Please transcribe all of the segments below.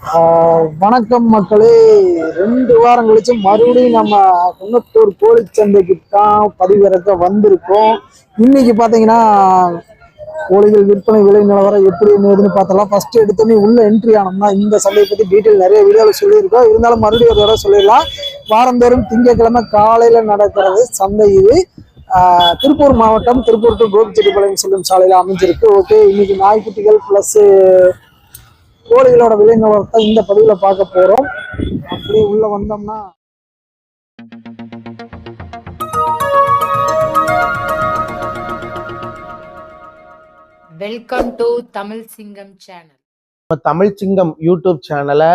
வணக்கம் மக்களே. ரெண்டு வாரம் கழிச்சு மறுபடியும் நம்ம குன்னத்தூர் கோழிச்சந்தைக்கு தான் பதிவிறக்க வந்திருக்கோம். இன்னைக்கு பாத்தீங்கன்னா கோழிகள் விற்பனை விலை நிலவரம் எப்படி இருந்ததுன்னு பார்த்தலாம் ஃபர்ஸ்ட் எடுத்தோமே உள்ள என்ட்ரி ஆனோம்னா இந்த சந்தையை பத்தி டீட்டெயில் நிறைய வீடியோவில் சொல்லியிருக்கோம். இருந்தாலும் மறுபடியும் ஒரு தடவை சொல்லிடலாம். வாரந்தோறும் திங்கட்கிழமை காலையில நடக்கிறது சந்தை இது. திருப்பூர் மாவட்டம் திருப்பூர் டு கோபிச்செட்டிப்பாளையம் செல்லும் சாலையில் அமைஞ்சிருக்கு. ஓகே இன்னைக்கு நாய்க்குட்டிகள் பிளஸ் கோழிகளோட விலை நிலவரத்தை இந்த பதிவுல பார்க்க போறோம். அப்படியே உள்ள வந்தோம்னா welcome to Tamil Singam channel நம்ம தமிழ் சிங்கம் யூடியூப் சேனலை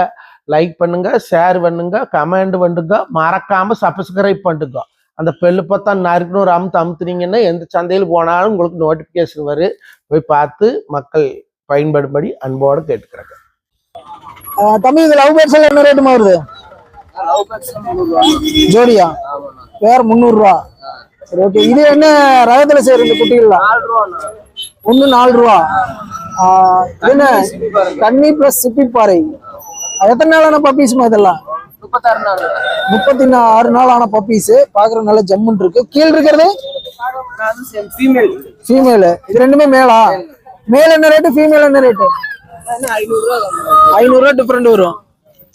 லைக் பண்ணுங்க ஷேர் பண்ணுங்க கமெண்ட் பண்ணுங்க மறக்காம சப்ஸ்கிரைப் பண்ணுங்க. அந்த பெல்லு பார்த்தா நறுக்குன்னு ஒரு அமுத்து அமுத்துனீங்கன்னா எந்த சந்தையில் போனாலும் உங்களுக்கு நோட்டிஃபிகேஷன் வரும். போய் பார்த்து மக்கள் பயன்படும்படி அன்போடு கேட்டுக்கிறேன் ஆஹ் தம்பி இது லவ் எல்லாம் என்ன ரேட்டுமா வருது? ஜோடியா? வேற முந்நூறு ரூபா சரி ஓகே இது என்ன ரகத்துல செய்யற இந்த குட்டிகள்லாம்? ஒண்ணு நாலு ரூபா என்ன? கன்னி பிளஸ் சிப்பி பாறை. எத்தனை நாளான பப்பீஸ்மா இதெல்லாம்? முப்பத்தி ஆறு நாள் ஆன பப்பீஸ் பாக்குற நல்ல ஜம்முன் இருக்கு. கீழ் இருக்கிறது? ஃபீமேல் இது ரெண்டுமே மேலா மேல் என்ன ரேட்டு ஃபீமேல் என்ன ரேட்டு ஐநூறு ரூபா டிஃபரெண்ட் வரும்.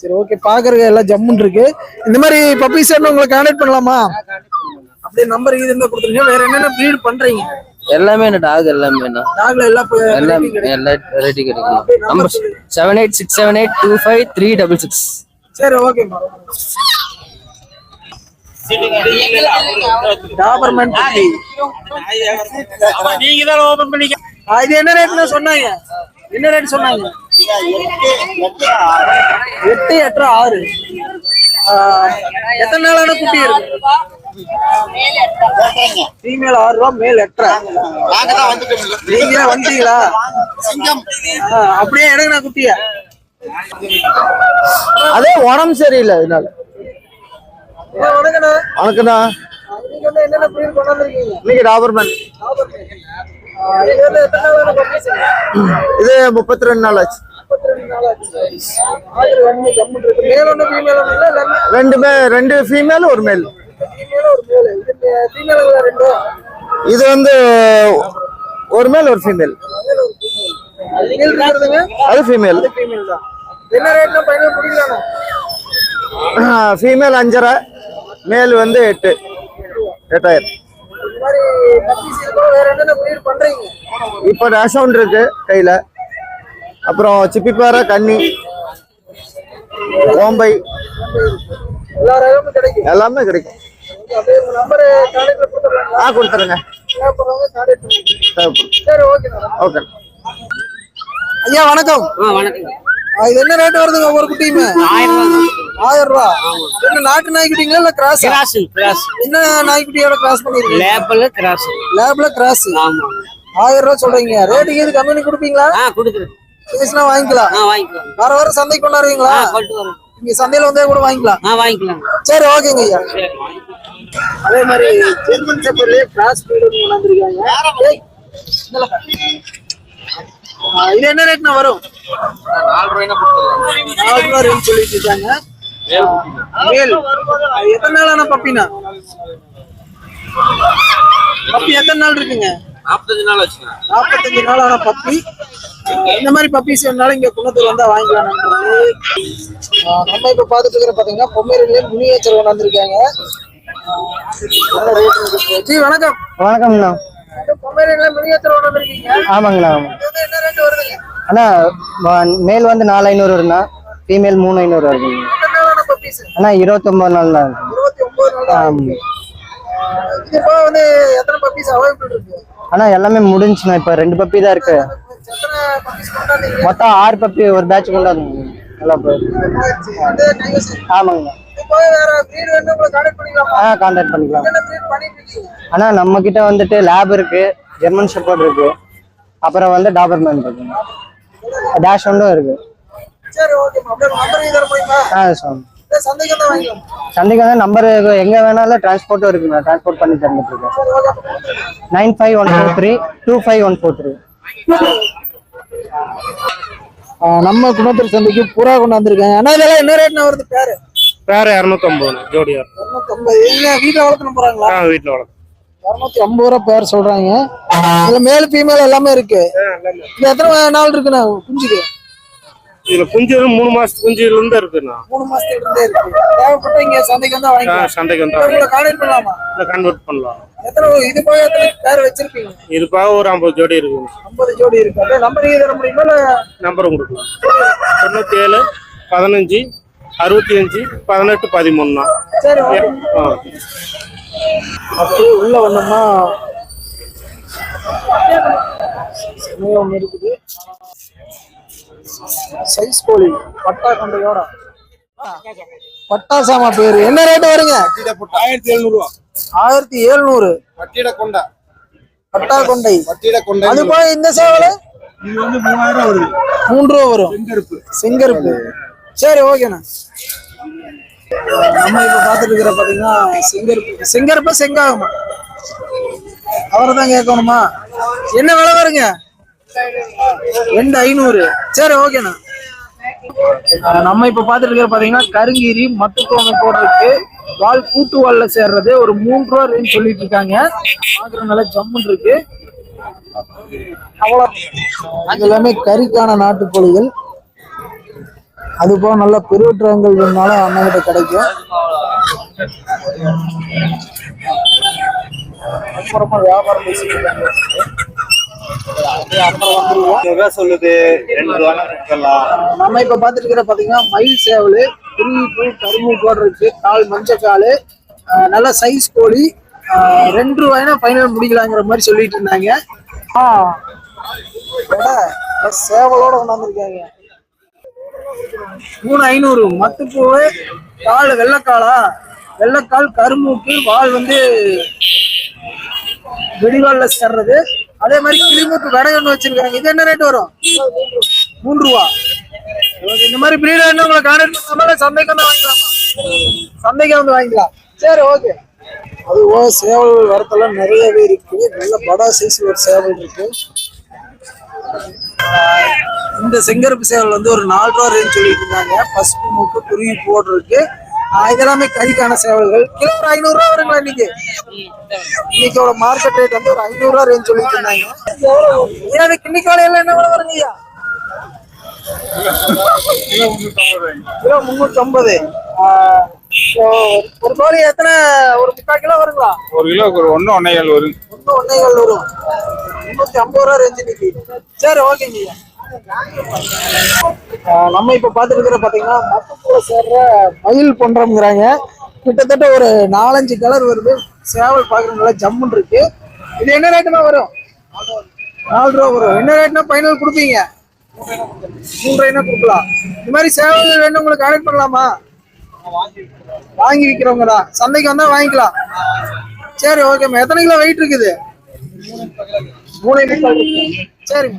சரி ஓகே பாக்குறது எல்லாம் ஜம்முன் இருக்கு. இந்த மாதிரி பப்பீஸ் உங்களை கான்டாக்ட் பண்ணலாமா? அப்படியே நம்பர் இது இருந்தா கொடுத்துருங்க. வேற என்னென்ன ப்ரீட் பண்றீங்க? எல்லாமே என்ன டாக் எல்லாமே என்ன? டாக்ல எல்லாம் எல்லாம். எல்லா வெரைட்டி கிடைக்கும். Number. Seven eight six seven eight two five three double six சரி ஓகே டாபர்மேன் குட்டி. ஆ, இது என்ன ரேட்ல சொன்னாங்க? என்ன ரேட் சொன்னாங்க? எட்டு எட்டு ஆறு. எத்தனை நாளான குட்டி இருக்கு? ஃபீமேல் ஆறு ரூபா மேல் எட்டரை. நீங்க வந்தீங்களா? அப்படியே எடுங்கண்ணா குட்டிய. அதே உடம்பு சரியில்லை அதனால. வணக்கண்ணா. வணக்கண்ணா. என்னென்ன breed கொண்டு வந்திருக்கீங்க இன்னைக்கு டாபர்மேன் ஆ, இது முப்பத்தி ரெண்டு நாள் ஆச்சு ரெண்டுமே ரெண்டு ஃபீமேல் ஒரு மேல் இது வந்து ஒரு மேல் ஒரு ஃபீமேல் அது ஃபீமேல் ஃபீமேல் அஞ்சரை மேல் வந்து எட்டு. எட்டாயிரம் இந்த மாதிரி puppies இருக்கோம், வேற என்னென்ன breed பண்றீங்க இப்போ டேஷவுண்ட் இருக்கு கையில. அப்புறம் சிப்பிப்பாறை கன்னி கிடைக்கும் எல்லாமே கிடைக்கும். ஆ கொடுத்துருங்க. ஓகே. ஐயா வணக்கம். இது என்ன ரேட் வருதுங்க ஒவ்வொரு குட்டியுமே? ஆயிரம் ரூபா? என்ன நாட்டு நாய்க்குட்டிங்களா இல்ல கிராஸ் கிராஸ் கிராஸ் என்ன நாய்க்குட்டியோட கிராஸ் பண்ணிருக்கீங்க? லேபிள் கிராஸ் லேப்ல கிராஸ் ஆமா. ஆயிரம் ரூபா சொல்றீங்க. ரேட்டுக்கு இது கம்மி பண்ணி கொடுப்பீங்களா? ஆ கொடுக்குறேன். பேசினா வாங்கிக்கலாம். ஆ வாங்கிக்கலாம். வர வர சந்தைக்கு கொண்டாடுவீங்களா கொண்டு வரோம் இங்க சந்தையில வந்தே கூட வாங்கிக்கலாம். ஆ வாங்கிக்கலாம். சரி ஓகேங்க ஐயா. அதே மாதிரி ஜெர்மன் செப்பர்லயே கிராஸ் பீடு கொண்டாந்துருக்காங்க இது என்ன ரேட்னா வரும்? நாலு ரூபாய்னா நாலு ரூபா ரேட் சொல்லிட்டு இருக்காங்க. மேல் அது எத்தனை நாள் ஆன பப்பினா? பப்பி எத்தனை நாள் இருக்குங்க? நாற்பத்தஞ்சு நாள் ஆச்சுங்க நாற்பத்தஞ்சு நாள் ஆன பப்பி. இந்த மாதிரி பப்பீஸ் வேணாலும் இங்க குணத்துல வந்தா வாங்கிக்கலாம் நம்ம இப்ப பாத்துட்டு இருக்கிற பாத்தீங்கன்னா பொம்மேரிலே மினியேச்சர் கொண்டாந்துருக்காங்க நல்ல ரேட் இருக்கு ஜி வணக்கம் வணக்கம்ண்ணா பொம்மேரியில ஆமாங்கண்ணா. அண்ணா மேல் வந்து நாலு ஐநூறு வருண்ணா ஃபீமேல் மூணு ஐநூறு வருதுங்க எத்தனை நாள் ஆன பப்பீஸ் அண்ணா இருபத்தொம்பது நாள் தான். அண்ணா எல்லாமே முடிஞ்சுண்ணா. இப்போ ரெண்டு பப்பி தான் இருக்கு. மொத்தம் ஆறு பப்பி ஒரு பேட்ச் கொண்டாடுங்க நல்லா ஆமாங்கண்ணா. ஆ கான்டாக்ட் பண்ணிக்கலாம். அண்ணா நம்ம கிட்ட வந்துட்டு லேப் இருக்கு. ஜெர்மன் ஷெப்பர்ட் இருக்கு. அப்புறம் வந்து டாபர்மேன் இருக்கு. டேஷ் ஒன்றும் இருக்கு. சரி ஆ சார் சந்தைக்கு வந்து நம்பர் எங்க வேணாலும் டிரான்ஸ்போர்ட்டும் இருக்குங்க டிரான்ஸ்போர்ட் பண்ணி தந்துட்டு இருக்கேன் nine five one four three two five one four three ஆஹ் நம்ம குணத்தூர் சந்தைக்கு புறா கொண்டு வந்திருக்காங்க. ஆனா இதெல்லாம் என்ன ரேட்னா வருது? பேரு? வேற இரநூத்தம்பது ஜோடியா இரநூத்தம்பது. வீட்டுல வளர்த்துன போறாங்களா? வீட்டில் வளர்க்கும் இரநூத்தி ஐம்பது ரூபா பேர் சொல்றாங்க. இதுல மேல் ஃபீமேல் எல்லாமே இருக்கு. இது எத்தனை நாள் இருக்குண்ணா? குஞ்சுக்கு இதுல குஞ்சு மூணு மாசத்து குஞ்சுல இருந்து இருக்குண்ணா மூணு மாசத்துல இருந்தே இருக்கு. தேவைப்பட்ட இங்க சந்தைக்கு வந்தா வாங்கிக்கலாம். சந்தைக்கு வந்தா உங்களை கான்டாக்ட் பண்ணலாமா? கன்வெர்ட் பண்ணலாம். எத்தனை இது போய் எத்தனை பேர் வச்சிருப்பீங்க? இது பாக ஒரு ஐம்பது ஜோடி இருக்குங்க ஐம்பது ஜோடி இருக்கு. அப்படியே நம்பர் தர முடியுமா இல்ல? நம்பர் கொடுக்கலாம். தொண்ணூத்தி ஏழு பதினஞ்சு அறுபத்தி அஞ்சு பதினெட்டு பதிமூணுண்ணா. சரி அப்படியே உள்ள வந்தோம்னா ஒண்ணு இருக்குது. சைஸ் கோழி பட்டா கொண்டையோட பட்டாசாமா பேரு. என்ன ரேட் வருங்க? ஆயிரத்தி எழுநூறு ஆயிரத்தி எழுநூறு. வட்டியிட கொண்டா பட்டா கொண்டை வட்டியிட கொண்டா அது போல இந்த சேவல? இது வந்து மூவாயிரம் வருது. மூன்று ரூபா வரும். செங்கருப்பு. செங்கருப்பு. சரி ஓகேண்ணா நம்ம இப்ப பாத்துட்டு இருக்கிற பாத்தீங்கன்னா செங்கருப்பு. செங்கருப்பா செங்காகுமா? அவரை தான் கேட்கணுமா? என்ன விலை வருங்க? ரெண்டு ஐநூறு. சரி ஓகேண்ணா நம்ம இப்ப பாத்துட்டு இருக்கிற பாத்தீங்கன்னா கருங்கீரி மத்துக்கோமை போடுறதுக்கு வால் கூட்டு வால்ல சேர்றது ஒரு மூன்று ரூபா ரேஞ்ச் சொல்லிட்டு இருக்காங்க. பாக்குற நல்லா ஜம்முன் இருக்கு. அவ்வளவு எல்லாமே கறிக்கான நாட்டுக்கோழிகள். அது போக நல்ல பெருவற்றங்கள் வேணாலும் அண்ணங்கிட்ட கிடைக்கும். அப்புறமா வியாபாரம் பேசிட்டு இருக்காங்க. சொல்லுது? ரெண்டு ரூபா நம்ம இப்ப பாத்துட்டு இருக்கிற பாத்தீங்கன்னா மயில் சேவல் குருவிப்பு கருமூக்கோடு இருக்கு கால் மஞ்சள் கால் நல்ல சைஸ் கோழி ஆஹ் ரெண்டு ரூபாய்னா ஃபைனல் முடிக்கலாங்கிற மாதிரி சொல்லிட்டு இருந்தாங்க. சேவலோட கொண்டாந்துருக்காங்க மூணு ஐநூறு மத்துப்பூவு கால் வெள்ளைக்காலா? வெள்ளைக்கால் கருமூக்கு வால் வந்து வெடிவால்ல சேர்றது. அதே மாதிரி கிளிமுக்கு விடை ஒன்று வச்சிருக்காங்க. இது என்ன ரேட் வரும்? மூன்று ரூபா. இந்த மாதிரி பிரீட் வேணும் உங்களை கான்டாக்ட் பண்ணாமல சந்தைக்கு வந்து வாங்கிக்கலாமா? சந்தைக்கு வந்து வாங்கிக்கலாம். சரி ஓகே. அது ஓ சேவல் வரத்தெல்லாம் நிறையவே இருக்கு நல்ல படா சைஸ் ஒரு சேவல் இருக்கு. இந்த செங்கருப்பு சேவல் வந்து ஒரு நாலு ரூபா ரேஞ்ச் சொல்லிட்டு இருந்தாங்க. பசுப்பு மூக்கு குருவி போடுறதுக்கு இதெல்லாமே கறிக்கான சேவல்கள். கிலோ ஒரு ஐநூறு ரூபா வருங்களா இன்னைக்கு? இன்னைக்கோட மார்க்கெட் ரேட் வந்து ஒரு ஐநூறு ரூபா ரேஞ்ச் சொல்லிட்டு இருந்தாங்க. அது கிண்ணிக்கு வேலையில என்ன வருங்க ஐயா? கிலோ முன்னூத்தி ஒரு கோழி எத்தனை ஒரு முக்கால் கிலோ வருங்களா? ஒரு கிலோக்கு ஒரு ஒன்று ஒன்றைகள் வரும். ஒன்றும் ஒன்றைகள் வரும். முன்னூத்தி ஐம்பது ரூபா ரேஞ்சு நிக்கி சரி ஓகேங்க நம்ம இப்ப பாத்துட்டு பார்த்தீங்கன்னா பாத்தீங்கன்னா சேர்ற மயில் பொன்றம்ங்கிறாங்க. கிட்டத்தட்ட ஒரு நாலஞ்சு கலர் வருது. சேவல் பாக்குறது நல்லா ஜம்முன்னு இருக்கு. இது என்ன ரேட்டுனா வரும்? நாலு ரூபா வரும். என்ன ரேட்னா ஃபைனல் கொடுப்பீங்க? மூன்று கொடுக்கலாம். இந்த மாதிரி சேவல் வேணும் உங்களுக்கு கனெக்ட் பண்ணலாமா? வாங்கி விற்கிறவங்க தான். சந்தைக்கு வந்தா வாங்கிக்கலாம். சரி ஓகேம்மா எத்தனை கிலோ வெயிட் இருக்குது? மூணு முக்கால் சரிங்க